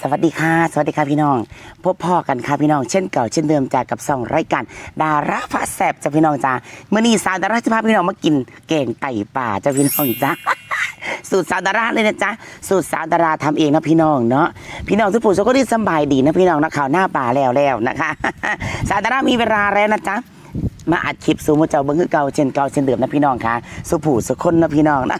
สวัสดีค่ะ สวัสดีค่ะพี่น้อง พบพ่อกันค่ะพี่น้องเช่นเก่าเช่นเดิมจากกับสองรายการดาราฟ้าแสบจ้าพี่น้องจ้าเมื่อนี้สาวดาราจะพาพี่น้องมากินแกงไก่ป่าจ้าพี่น้องจ้าสูตรสาวดาราเลยนะจ๊ะสูตรสาวดาราทำเองนะพี่น้องเนาะพี่น้องทุกผู้ชมก็ดีสบายดีนะพี่น้องนะข่าวหน้าป่าแล้วแล้วนะคะสาวดารามีเวลาแล้วนะจ๊ะมาอัดคลิปสู่หมูเจ้าเบิ้งคือเก่าเช่นเก่าเช่นเดิมนะพี่น้องค่ะสุผู้สุคนนะพี่น้องนะ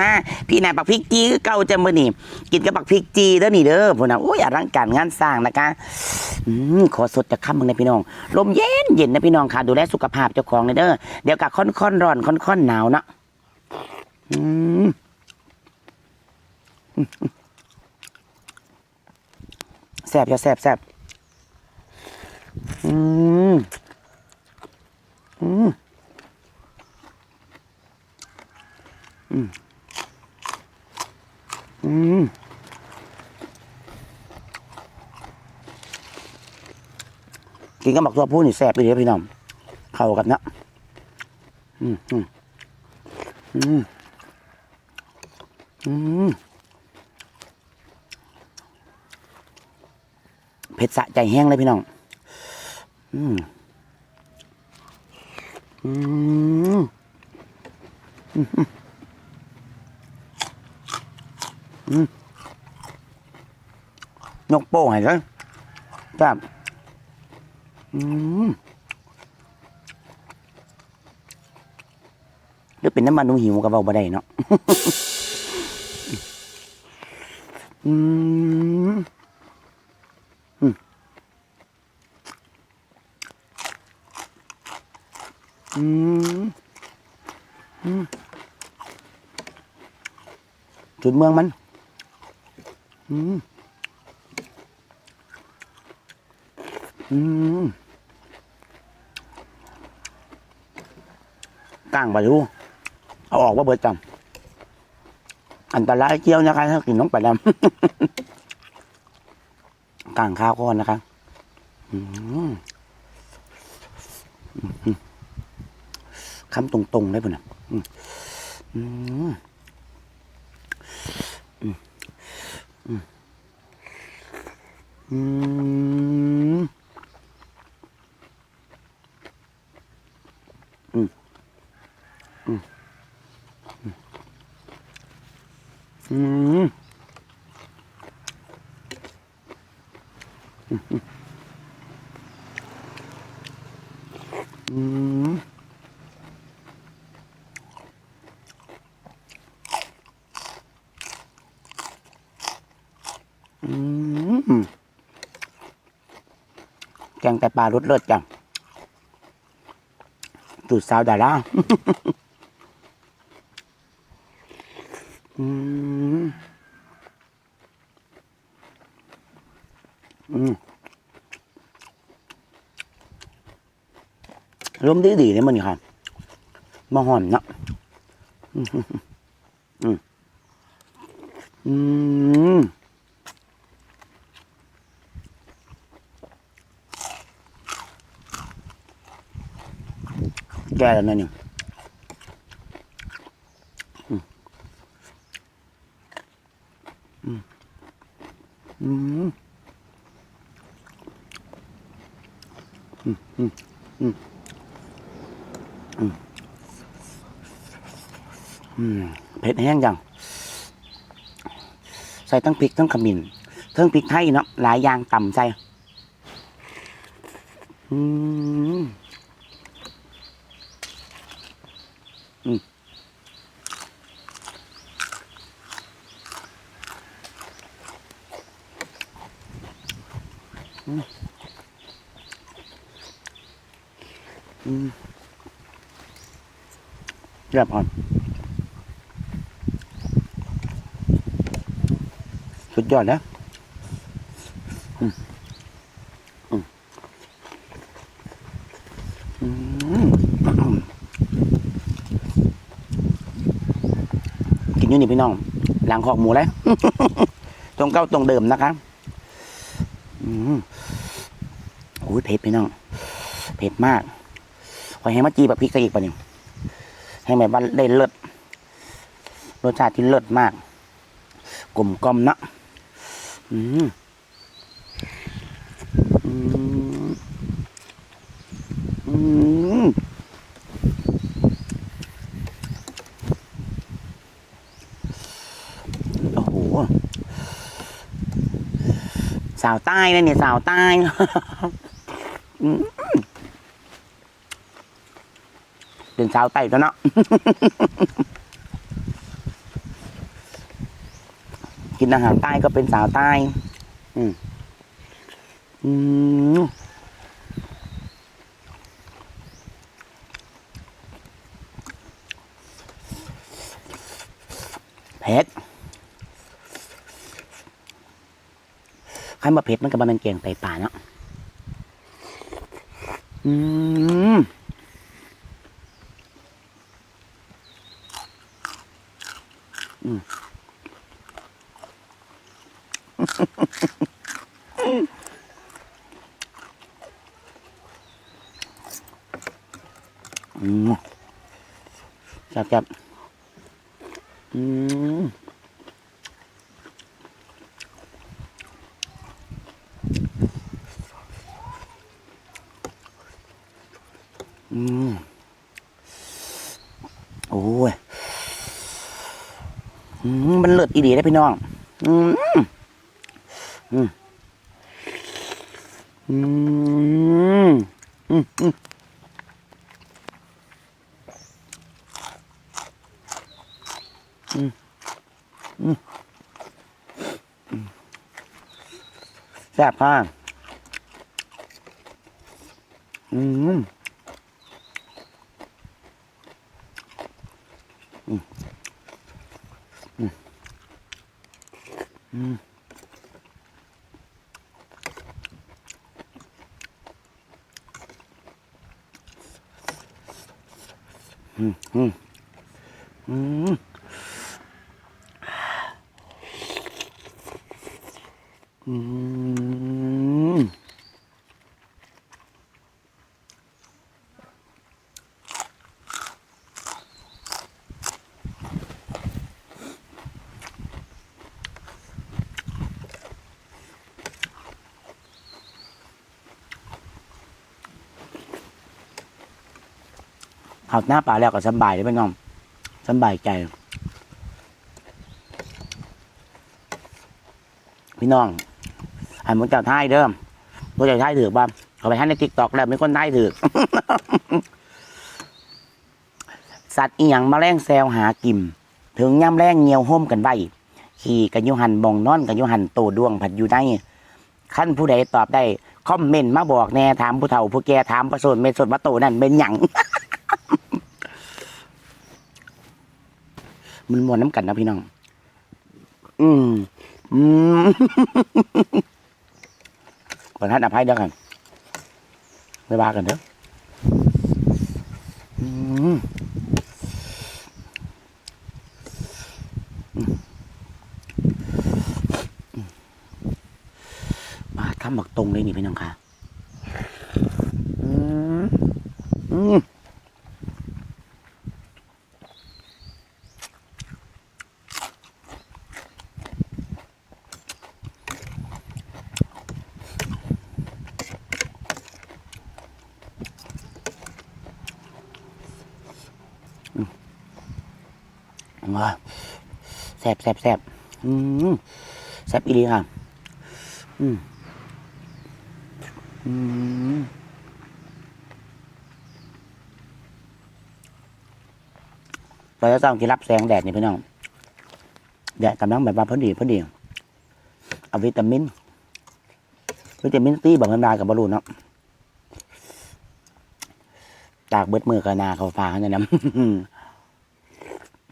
มาพี่นายปักพริกจีคือเก่าจะมือนี่กินกับปักพริกจีเด้อนี่เด้อพวกนะโอ้ยอลังการงานสร้างนะคะอืมขอสดจากคำมึงนะพี่น้อง ลมเย็นเย็นนะพี่น้องค่ะดูแลสุขภาพเจ้าของเลยเด้อเดี๋ยวกับค่อนค่อนๆร้อนค่อนค่อนๆหนาวเนาะอืมแซ่บจะแซ่บแซ่บอืม อืม อืม กินก็บอกตัวผู้นี่แซ่บไปเลยพี่น้องเข้ากันนะอืมอืมอืมอืมเผ็ดสะใจแห้งเลยพี่น้อง อืมอืม ยกโป้ให้เลยครับอืมหรือเป็นน้ำมันหนูหิวกับเบาบ่ได้เนาะอืมอืมอืมจุดเมืองมัน อืมอืมก้างปลาทูเอาออกว่าเบิดจำอันตรายเกี่ยวนะคะถ้ากินน้องปลาดำก้างข้าวก้อนนะคะอืมอืมคำตรงๆได้ปุ่นะอืม อืมอืมอืมอืมอืม งแต่ปลารสเลิศจังตูดสาวดาราอืมอืมลมดีดีเลยมันนี่ครับมาหอมเนาะอืมอืม แก่แล้วนะเนี่ยอืมอืมเผ็ดแห้งจัง ใส่ทั้งพริกทั้งขมิ้นทั้งพริกไทยเนาะหลายอย่างต่ำใส่อืม เรียบร้อยสุดยอดนะอืมอืมอืมกินอยู่นี่พี่น้องหลังขอกหมูแล้ว ตรงเก้าตรงเดิมนะคะ อืมโอ้ยเผ็ดพี่น้องเผ็ดมากขอให้มาจีแบบพริกซะอีกป่ะเนี่ยให้แม่บ้านได้เลิศรสชาติที่เลิศมาก กลมกลมเนาะอืมอืมอืมโอ้โห สาวใต้นะเนี่ยสาวใต้เป็นสาวใต้ตัวเนาะกินอาหารใต้ก็เป็นสาวใต้ อืมอืมเผ็ด ขั้นมาเผ็ดมันก็บะเป็นเกียงไตป่าเนาะอืมอืมอืมจับจับอืมอืมโอ้ยอื มันเลิศอีดีได้พี่น้อง อืมอืมอืมอืมอืมแซ่บค่ะอืม 음. 음, 음. 음. 음. เอาหน้าปลาแล้วก็สบายเลยพี่น้องสบายใจ พี่น้องอันมึงเจ้าท้ายเดิมมึงเจ้าท้ายถือบ้างเขาไปให้ในติ๊กตอกแล้วมีคนท้ายถือสัตว์อีหยังมาแรงแซวหากิม ถึงย่ำแรงเงียวห่มกันใบขี่กันยุหันบองนอนกันยุหันโตดวงผัดอยู่ในขั้นผู้ใดตอบได้ คอมเมนต์มาบอกแน่ถามผู้เฒ่าผู้แก่ถามประสนเมสดมาโตนั่นเป็นหยัง มันมวนน้ำกันนะพี่น้อง อืมอืมขอท่านอภัยเด้อกันไม่ว่ากันเถอะอืมมาทำหมักตรงเลยนี่พี่น้องค่ะ อืมอืม ว้าแซบแซบแซบอืมแซบอีดีค่ะ อืมอืมเราจะต้องกินรับแสงแดดนี่พี่น้องแดดกำลังแบบว่าพอดีพอดีเอาวิตามิน วิตามินซีบบธรรมดากับบอลลูนเนาะตากเบิดมือกับนาเขาฟ้าเนี่ยนะ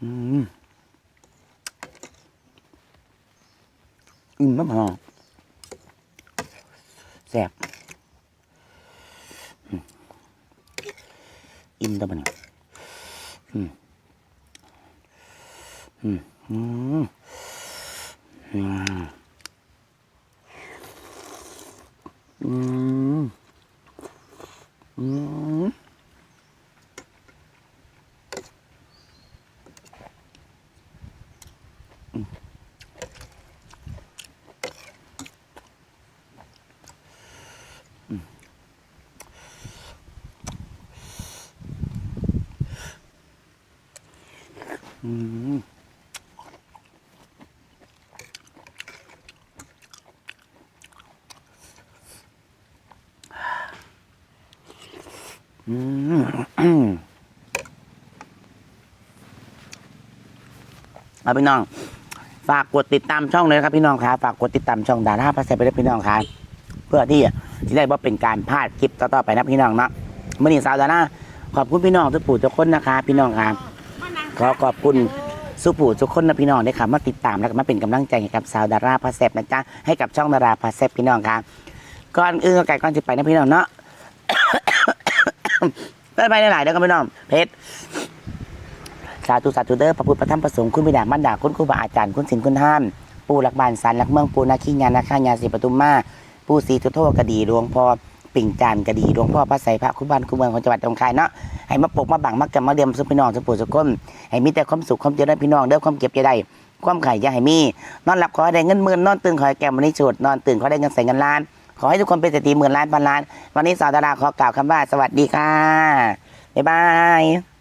อืมอิ่มมากพอแซ่บอืมอิ่มตัวมันอืมอืมอืมอืมอืมอืม อืมอืมเอาพี่น้อง ฝากกดติดตามช่องเลยครับพี่น้องครับฝากกดติดตามช่องดาราพาเซไปด้วยพี่น้องครับเพื่อที่จะได้ว่าเป็นการพลาดคลิปต่อๆไปนะพี่น้องเนาะเมื่อนี้สาวดาราขอบคุณพี่น้องทุกผู้ทุกคนนะคะ พี่น้องครับ ขอขอบคุณสุผู้ทุกคนนะพี่น้องได้ค่ะมาติดตามแล้วก็มาเป็นกำลังใจให้กับสาวดาราพาเซนะจ๊ะให้กับช่องดาราพาเซพี่น้องครับก่อนอื่นก็ไก่ก่อนจะไปนะพี่น้องเนาะไปไปหลายเด้อครับพี่น้องเพชรสาธุสาธุเด้อพระพุทธพระธรรมพระสงฆ์คุณบิดามารดาคุณครูบาอาจารย์คุณศีลคุณห้ามปู่หลักบานสันหลักเมืองปูนาคีญานาคายาสีปทุมมาปู่ศรีทุโทกดีหลวงพ่อ ปิ่งจานกระดีหลวงพ่อพระไสยพระคุณบ้านคุณเมืองของจังหวัดตรงคายเนาะให้มาปกมาบังมากับมาเดียมสุพี่น้องสุปู่สุก้นให้มีแต่ความสุขความเจริญพี่น้องเด้อความเก็บจะได้ความไข่อย่าให้มี นอนหลับขอให้ได้เงินหมื่นนอนตื่นขอให้แก้มวันนี้ฉุดนอนตื่นขอได้เงินแสนเงินล้าน ขอให้ทุกคนเป็นเศรษฐีหมื่นล้านพันล้าน วันนี้สาวดาราขอกล่าวคำว่าสวัสดีค่ะบ๊ายบาย